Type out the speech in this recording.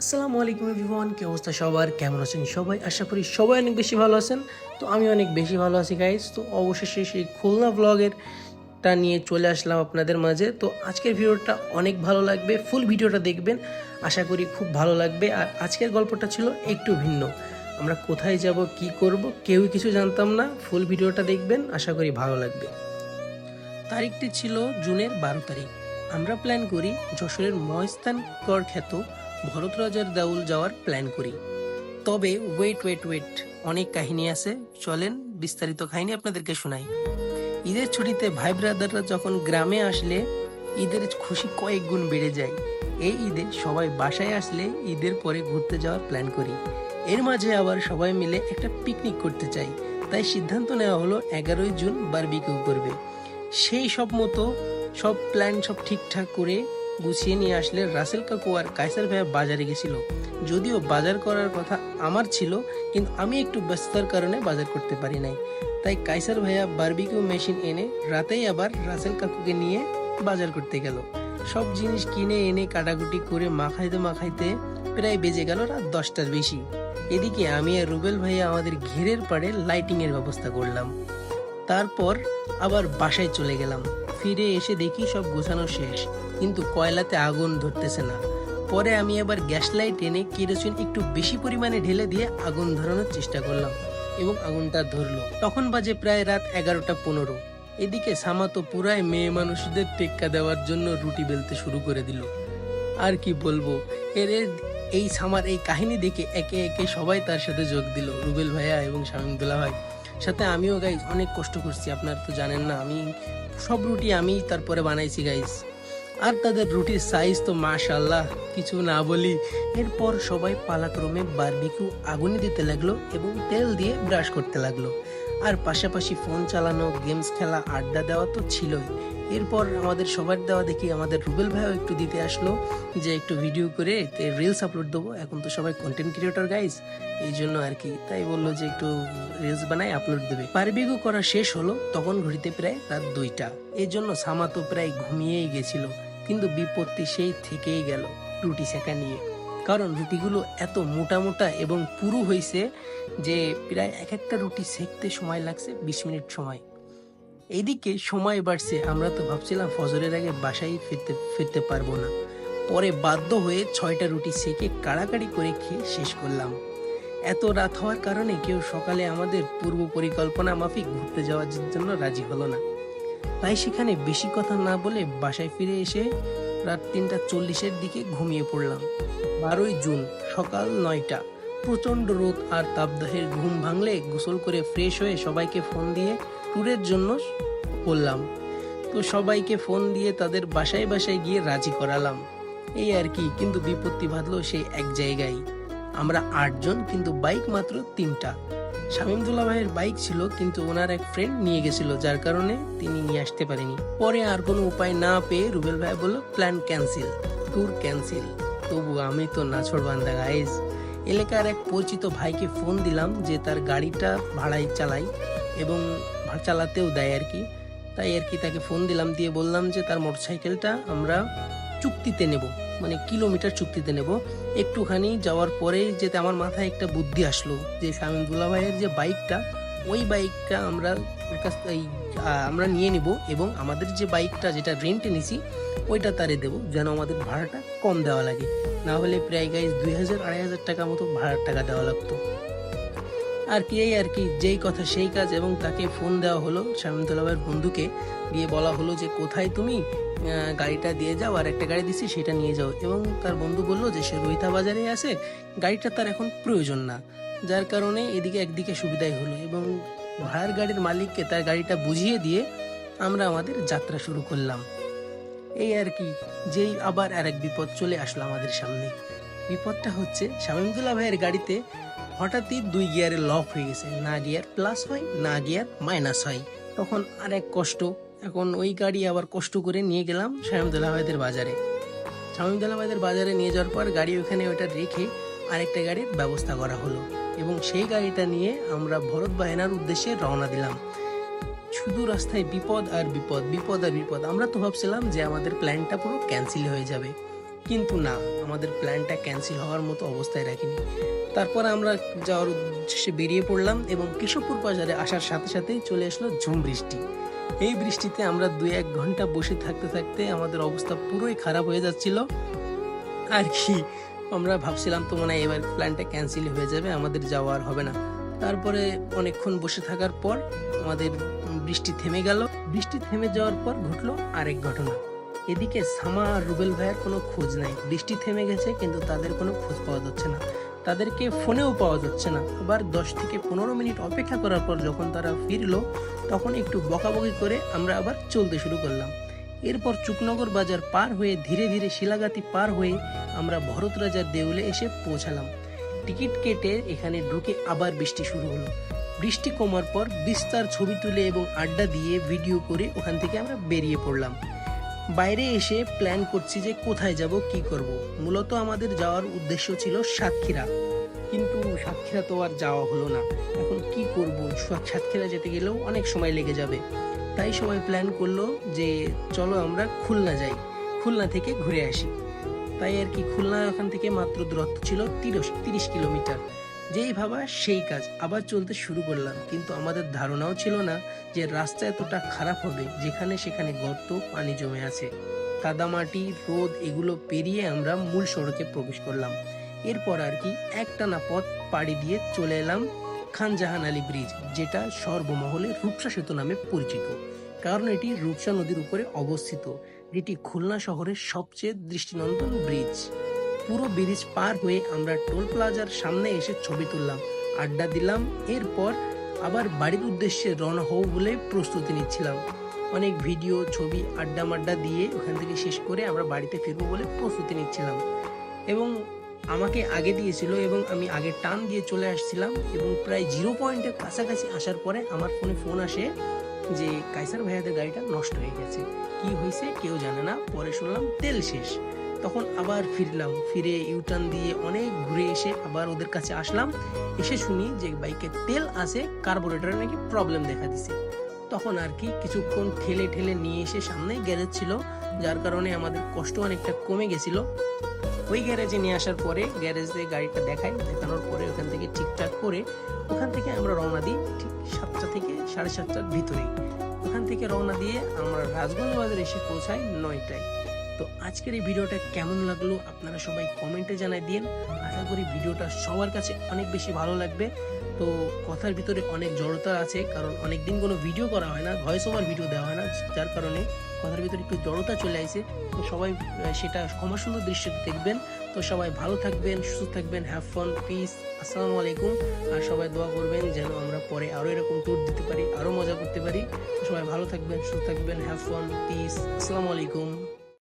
আসসালামু আলাইকুম এভরিওয়ান, কি অবস্থা সবার? কেমন আছেন সবাই? আশা করি সবাই অনেক বেশি ভালো আছেন। তো আমি অনেক বেশি ভালো আছি গাইজ তো অবশেষে সেই খুলনা ব্লগের টা নিয়ে চলে আসলাম আপনাদের মাঝে। তো আজকের ভিডিওটা অনেক ভালো লাগবে ফুল ভিডিওটা দেখবেন। আশা করি খুব ভালো লাগবে। আর আজকের গল্পটা ছিল একটু ভিন্ন। আমরা কোথায় যাব, কি করব কেউই কিছু জানতাম না। ফুল ভিডিওটা দেখবেন, আশা করি ভালো লাগবে। তারিখটি ছিল জুনের বারো তারিখ। আমরা প্ল্যান করি যশোরের মহস্থান কর খ্যাত ভরত রাজার দাউল যাওয়ার প্ল্যান করি। তবে ওয়েট ওয়েট ওয়েট অনেক কাহিনী আছে। চলেন বিস্তারিত কাহিনী আপনাদেরকে শোনাই। ঈদের ছুটিতে ভাই ব্রাদাররা যখন গ্রামে আসলে, ঈদের খুশি কয়েক গুণ বেড়ে যায়। এই ঈদে সবাই বাসায় আসলে ঈদের পরে ঘুরতে যাওয়ার প্ল্যান করি। এর মাঝে আবার সবাই মিলে একটা পিকনিক করতে চাই। তাই সিদ্ধান্ত নেওয়া হলো এগারোই জুন বারবিকিউ করবে। সেই সব মতো সব প্ল্যান সব ঠিকঠাক করে গুছিয়ে নিয়ে আসলে রাসেল কাকু আর কাইসার ভাইয়া বাজারে গেছিল। যদিও বাজার করার কথা আমার ছিল, কিন্তু আমি একটু ব্যস্ততার কারণে বাজার করতে পারি নাই। তাই কাইসার ভাইয়া বারবিকিউ মেশিন এনে রাতেই আবার রাসেল কাকুকে নিয়ে বাজার করতে গেল। সব জিনিস কিনে এনে কাটাকুটি করে মাখাইতে মাখাইতে প্রায় বেজে গেল রাত দশটার বেশি। এদিকে আমি আর রুবেল ভাইয়া আমাদের ঘেরের পাড়ে লাইটিং এর ব্যবস্থা করলাম। তারপর আবার বাসায় চলে গেলাম। ফিরে এসে দেখি সব গোছানো শেষ। কিন্তু কয়লাতে আগুন ধরতেছে না। পরে আমি আবার গ্যাস লাইট এনে কেরোসিন একটু বেশি পরিমাণে ঢেলে দিয়ে আগুন ধরানোর চেষ্টা করলাম এবং আগুনটা ধরলো। তখন বাজে প্রায় রাত এগারোটা পনেরো। এদিকে সামা তো পুরাই মেয়ে মানুষদের টেক্কা দেওয়ার জন্য রুটি বেলতে শুরু করে দিল। আর কি বলব, এর এই সামার এই কাহিনী দেখে একে একে সবাই তার সাথে যোগ দিল, রুবেল ভাইয়া এবং শামিমদুল্লাহ ভাই। সাথে আমিও গাইজ অনেক কষ্ট করছি, আপনার তো জানেন না, আমি সব রুটি আমি তারপরে বানাইছি গাইজ আর তাদের রুটির সাইজ তো মাশাল্লাহ কিছু না বলি। এরপর সবাই পালাক্রমে বারবিকিউ আগুনে দিতে লাগল এবং তেল দিয়ে ব্রাশ করতে লাগল। আর পাশাপাশি ফোন চালানো গেমস খেলা, আড্ডা দেওয়া তো ছিলই। এরপর আমাদের সবার দেওয়া দেখি আমাদের রুবেল ভাইও একটু দিতে আসলো যে একটু ভিডিও করে রিলস আপলোড দেবো। এখন তো সবাই কন্টেন্ট ক্রিয়েটর গাইজ এই জন্য আর কি। তাই বলল যে একটু রিলস বানাই আপলোড দেবে। বারবিকিউ করা শেষ হলো, তখন ঘড়িতে প্রায় রাত দুইটা। এই জন্য সামা তো প্রায় ঘুমিয়েই গেছিল। কিন্তু বিপত্তি সেই থেকেই গেল রুটি সেকা নিয়ে। কারণ রুটিগুলো এত মোটা মোটা এবং পুরু হয়েছে যে প্রায় এক একটা রুটি সেকতে সময় লাগছে বিশ মিনিট সময়। এদিকে সময় বাড়ছে, আমরা তো ভাবছিলাম ফজরের আগে বাসায় ফিরতে ফিরতে পারব না। পরে বাধ্য হয়ে ছয়টা রুটি সেকে কাড়াকাড়ি করে খেয়ে শেষ করলাম। এত রাত হওয়ার কারণে কেউ সকালে আমাদের পূর্ব পরিকল্পনা মাফিক ঘুরতে যাওয়ার জন্য রাজি হলো না। তাই সেখানে বেশি কথা না বলে বাসায় ফিরে এসে রাত তিনটা চল্লিশের দিকে ঘুমিয়ে পড়লাম। বারোই জুন, সকাল নয়টা। প্রচণ্ড রোদ আর তাপদাহের ঘুম ভাঙলে গোসল করে ফ্রেশ হয়ে সবাইকে ফোন দিয়ে ট্যুরের জন্য বললাম। তো সবাইকে ফোন দিয়ে তাদের বাসায় বাসায় গিয়ে রাজি করালাম। এই আর কি, কিন্তু বিপত্তি বাঁধলো সেই এক জায়গায়। আমরা আটজন, কিন্তু বাইক মাত্র তিনটা। শামিমদুল্লাহ ভাইয়ের বাইক ছিল, কিন্তু ওনার এক ফ্রেন্ড নিয়ে গেছিল, যার কারণে তিনি নিয়ে আসতে পারেনি। পরে আর কোনো উপায় না পেয়ে রুবেল ভাই বলল প্ল্যান ক্যান্সেল ট্যুর ক্যান্সেল তবু আমি তো নাছড় বান্দা গাইজ এলাকার এক পরিচিত ভাইকে ফোন দিলাম যে তার গাড়িটা ভাড়ায় চালাই এবং চালাতেও দেয় আর কি। তাই আর কি তাকে ফোন দিলাম, দিয়ে বললাম যে তার মোটরসাইকেলটা আমরা চুক্তিতে নেব। মানে কিলোমিটার চুক্তিতে নেব। একটুখানি যাওয়ার পরেই যেতে আমার মাথায় একটা বুদ্ধি আসলো যে শামিমদুল্লাহ ভাইয়ের যে বাইকটা, ওই বাইকটা আমরা আমরা নিয়ে নিব এবং আমাদের যে বাইকটা যেটা রেন্টে নিছি, ওইটা তারে দেবো যেন আমাদের ভাড়াটা কম দেওয়া লাগে। না হলে প্রায় গাইজ দুই হাজার, আড়াই হাজার টাকা মতো ভাড়ার টাকা দেওয়া লাগতো। আর কি এই আর কি, যেই কথা সেই কাজ এবং তাকে ফোন দেওয়া হলো শামিমদুল্লাহ ভাইয়ের বন্ধুকে। দিয়ে বলা হলো যে, কোথায় তুমি? গাড়িটা দিয়ে যাও, আর একটা গাড়ি দিছি, সেটা নিয়ে যাও। এবং তার বন্ধু বলল যে, সে রোহিতা বাজারে আছে, গাড়িটা তার এখন প্রয়োজন না। যার কারণে এদিকে একদিকে সুবিধাই হলো এবং ভাড়ার গাড়ির মালিককে তার গাড়িটা বুঝিয়ে দিয়ে আমরা আমাদের যাত্রা শুরু করলাম। এই আর কি, যেই আবার আর এক বিপদ চলে আসলো আমাদের সামনে। বিপদটা হচ্ছে শামিমদুল্লাহ ভাইয়ের গাড়িতে হঠাৎই দুই গিয়ারে লক হয়ে গেছে। না গিয়ার প্লাস হয়, না গিয়ার মাইনাস হয়। তখন আর এক কষ্ট, এখন ওই গাড়ি আবার কষ্ট করে নিয়ে গেলাম শামিমদুল্লাহ ভাইদের বাজারে। শামিমদুল্লাহ ভাইদের বাজারে নিয়ে যাওয়ার পর গাড়ি ওখানে ওটা রেখে আরেকটা গাড়ির ব্যবস্থা করা হলো এবং সেই গাড়িটা নিয়ে আমরা ভরত বাহিনার উদ্দেশ্যে রওনা দিলাম। শুধু রাস্তায় বিপদ আর বিপদ বিপদ আর বিপদ। আমরা তো ভাবছিলাম যে আমাদের প্ল্যানটা পুরো ক্যান্সেল হয়ে যাবে। কিন্তু না, আমাদের প্ল্যানটা ক্যান্সেল হওয়ার মতো অবস্থায় রাখিনি। তারপর আমরা যাওয়ার উদ্দেশ্যে বেরিয়ে পড়লাম এবং কেশবপুর বাজারে আসার সাথে সাথেই চলে আসলো ঝুম বৃষ্টি। এই বৃষ্টিতে আমরা দুই এক ঘণ্টা বসে থাকতে থাকতে আমাদের অবস্থা পুরোই খারাপ হয়ে যাচ্ছিল। আর কি, আমরা ভাবছিলাম তো মনে হয় এবার প্ল্যানটা ক্যান্সেল হয়ে যাবে, আমাদের যাওয়া আর হবে না। তারপরে অনেকক্ষণ বসে থাকার পর আমাদের বৃষ্টি থেমে গেল। বৃষ্টি থেমে যাওয়ার পর ঘটলো আরেক ঘটনা। এদিকে সামা আর রুবেল ভাইয়ের কোনো খোঁজ নাই। বৃষ্টি থেমে গেছে, কিন্তু তাদের কোনো খোঁজ পাওয়া যাচ্ছে না। তাদেরকে ফোনেও পাওয়া যাচ্ছে না। আবার দশ থেকে পনেরো মিনিট অপেক্ষা করার পর যখন তারা ফিরলো, তখন একটু বকাবকি করে আমরা আবার চলতে শুরু করলাম। এরপর চুকনগর বাজার পার হয়ে ধীরে ধীরে শিলাগাতি পার হয়ে আমরা ভরত রাজার দেউলে এসে পৌঁছালাম। টিকিট কেটে এখানে ঢুকে আবার বৃষ্টি শুরু হলো। বৃষ্টি কমার পর বিস্তার ছবি তুলে এবং আড্ডা দিয়ে ভিডিও করে ওখান থেকে আমরা বেরিয়ে পড়লাম। বাইরে এসে প্ল্যান করছি যে কোথায় যাব, কি করব। মূলত আমাদের যাওয়ার উদ্দেশ্য ছিল সাতক্ষীরা। কিন্তু সাতক্ষীরা তো আর যাওয়া হলো না। এখন কি করব? সাতক্ষীরা যেতে গেলেও অনেক সময় লেগে যাবে। তাই সবাই প্ল্যান করল যে চলো আমরা খুলনা যাই। খুলনা থেকে ঘুরে আসি। তাই আর কি, খুলনা ওখান থেকে মাত্র দূরত্ব ছিল তিরিশ তিরিশ কিলোমিটার। যেই ভাবা সেই কাজ আবার চলতে শুরু করলাম। কিন্তু আমাদের ধারণাও ছিল না যে রাস্তা এতটা খারাপ হবে যেখানে সেখানে গর্ত, পানি জমে আছে। কাদামাটি, রোদ এগুলো পেরিয়ে আমরা মূল সড়কে প্রবেশ করলাম। এরপর আর কি একটানা পথ পাড়ি দিয়ে চলে এলাম খানজাহান আলী ব্রিজ, যেটা সর্বমহলে রূপসা সেতু নামে পরিচিত। কারণ এটি রূপসা নদীর উপরে অবস্থিত। যেটি খুলনা শহরের সবচেয়ে দৃষ্টিনন্দন ব্রিজ। পুরো ব্রিজ পার হয়ে আমরা টোল প্লাজার সামনে এসে ছবি তুললাম, আড্ডা দিলাম, এরপর আবার বাড়ির উদ্দেশ্যে রওনা হব বলে প্রস্তুতি নিচ্ছিলাম। অনেক ভিডিও, ছবি আড্ডা মাড্ডা দিয়ে ওখান থেকে শেষ করে আমরা বাড়িতে ফিরবো বলে প্রস্তুতি নিচ্ছিলাম। এবং আমাকে আগে দিয়েছিল এবং আমি আগে টান দিয়ে চলে আসছিলাম এবং প্রায় জিরো পয়েন্টের কাছাকাছি আসার পরে আমার ফোনে ফোন আসে যে কাইসার ভাইয়াদের গাড়িটা নষ্ট হয়ে গেছে। কি হয়েছে কেউ জানে না? পরে শুনলাম তেল শেষ। তখন আবার ফিরলাম। ফিরে ইউটার্ন দিয়ে অনেক ঘুরে এসে আবার ওদের কাছে আসলাম। এসে শুনি যে বাইকে তেল আছে কার্বোরেটরে নাকি প্রবলেম দেখা দিছে। তখন আর কি কিছুক্ষণ ঠেলে ঠেলে নিয়ে এসে সামনে গ্যারেজ ছিল, যার কারণে আমাদের কষ্ট অনেকটা কমে গেছিল। ওই গ্যারেজে নিয়ে আসার পরে গ্যারেজে গাড়িটা দেখাই দেখানোর পরে ওখান থেকে ঠিকঠাক করে ওখান থেকে আমরা রওনা দিই ঠিক সাতটা থেকে সাড়ে সাতটার ভিতরেই। ওখান থেকে রওনা দিয়ে আমরা রাজগঞ্জ বাজারে এসে পৌঁছাই নয়টায়। তো আজকের এই ভিডিওটা কেমন লাগল আপনারা সবাই কমেন্টে জানাই দিন। আশা করি ভিডিওটা সবার কাছে অনেক বেশি ভালো লাগবে। তো কথার ভিতরে অনেক জড়তা আছে, কারণ অনেক দিন কোনো ভিডিও করা হয় না ভয়েস ওভার ভিডিও দেওয়া হয় না, যার কারণে কথার ভিতরে একটু জড়তা চলে আসে। তো সবাই সেটা ক্ষমা সুন্দর দৃশ্যতে দেখবেন। তো সবাই ভালো থাকবেন, সুস্থ থাকবেন হ্যাভ ফান পিস আসসালামু আলাইকুম। আর সবাই দোয়া করবেন যেন আমরা পরে আরও এরকম ট্যুর দিতে পারি আরও মজা করতে পারি। সবাই ভালো থাকবেন, সুস্থ থাকবেন হ্যাভ ফান পিস আসসালামু আলাইকুম।